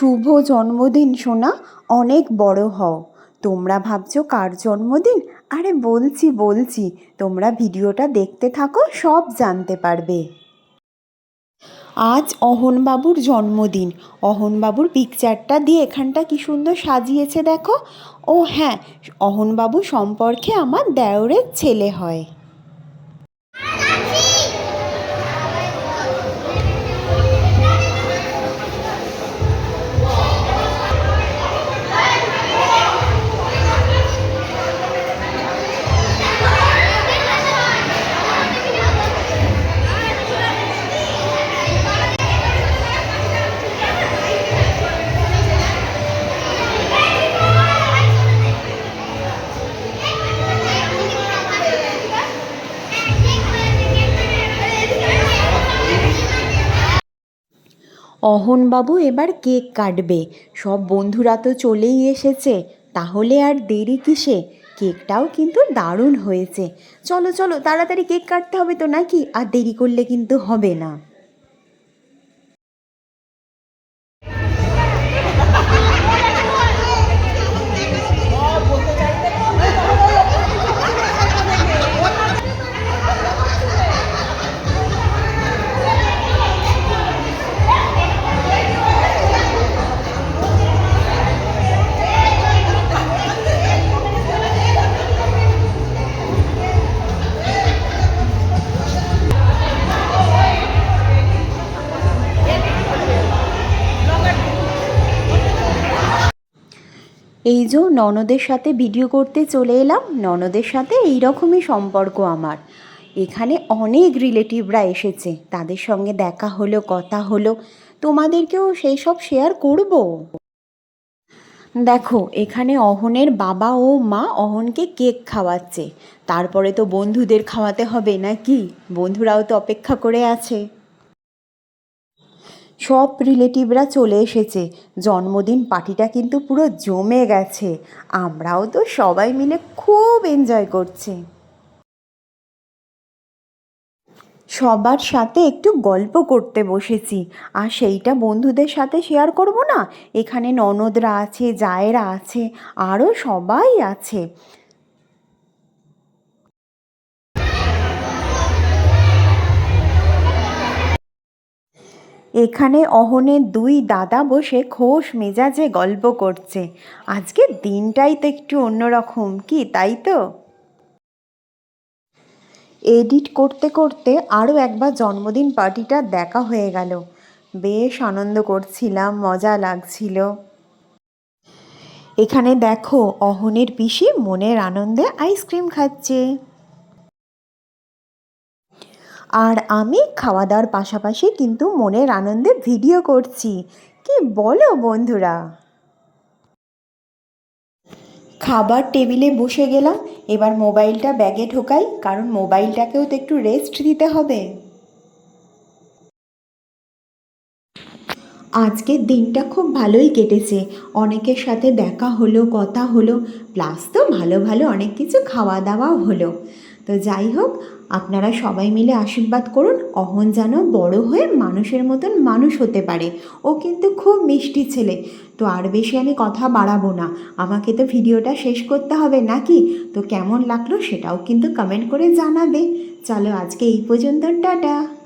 শুভ জন্মদিন সোনা, অনেক বড় হও। তোমরা ভাবছ কার জন্মদিন? আরে বলছি বলছি, তোমরা ভিডিওটা দেখতে থাকো, সব জানতে পারবে। আজ অহনবাবুর জন্মদিন। অহনবাবুর পিকচারটা দিয়ে এখানটা কি সুন্দর সাজিয়েছে দেখো। ও হ্যাঁ অহনবাবু সম্পর্কে আমার দেওরের ছেলে হয়। অহনবাবু এবার কেক কাটবে। সব বন্ধুরা তো চলেই এসেছে। তাহলে আর দেরি কিসে? কেকটাও কিন্তু দারুণ হয়েছে। চলো চলো, তাড়াতাড়ি কেক কাটতে হবে তো নাকি? আর দেরি করলে কিন্তু হবে না। এই যে ননদের সাথে ভিডিও করতে চলে এলাম, ননদের সাথে এই রকমই সম্পর্ক আমার। এখানে অনেক রিলেটিভরা এসেছে, তাদের সঙ্গে দেখা হলো, কথা হলো, তোমাদেরকেও সেই সব শেয়ার করব। দেখো, এখানে অহনের বাবা ও মা অহনকে কেক খাওয়াচ্ছে। তারপরে তো বন্ধুদের খাওয়াতে হবে নাকি? বন্ধুরাও তো অপেক্ষা করে আছে। সব রিলেটিভরা চলে এসেছে। জন্মদিন পার্টিটা কিন্তু পুরো জমে গেছে। আমরাও তো সবাই মিলে খুব এনজয় করছি। সবার সাথে একটু গল্প করতে বসেছি। আর সেইটা বন্ধুদের সাথে শেয়ার করব না? এখানে ননদরা আছে, জায়েরা আছে, আরও সবাই আছে। এখানে অহনের দুই দাদা বসে খোশ মেজাজে গল্প করছে। আজকে দিনটাই তো একটু অন্যরকম, কি তাই তো? এডিট করতে করতে আরও একবার জন্মদিন পার্টিটা দেখা হয়ে গেল। বেশ আনন্দ করছিলাম, মজা লাগছিল। এখানে দেখো, অহনের পিসি মনের আনন্দে আইসক্রিম খাচ্ছে। আর আমি খাওয়া দাওয়ার পাশাপাশি কিন্তু মনের আনন্দে ভিডিও করছি। কি বলো বন্ধুরা? খাবার টেবিলে বসে গেলাম, এবার মোবাইলটা ব্যাগে ঢোকাই, কারণ মোবাইলটাকেও তো একটু রেস্ট দিতে হবে। আজকের দিনটা খুব ভালোই কেটেছে। অনেকের সাথে দেখা হলো, কথা হলো প্লাস তো ভালো ভালো অনেক কিছু খাওয়া দাওয়াও হলো। তো যাই হোক আপনারা সবাই মিলে আশীর্বাদ করুন, অহন যেন বড় হয়ে মানুষের মতন মানুষ হতে পারে। ও কিন্তু খুব মিষ্টি ছেলে। তো আর বেশি আমি কথা বাড়াবো না। আমাকে তো ভিডিওটা শেষ করতে হবে নাকি? তো কেমন লাগল সেটাও কিন্তু কমেন্ট করে জানাবে। চলো আজকে এই পর্যন্ত, টাটা!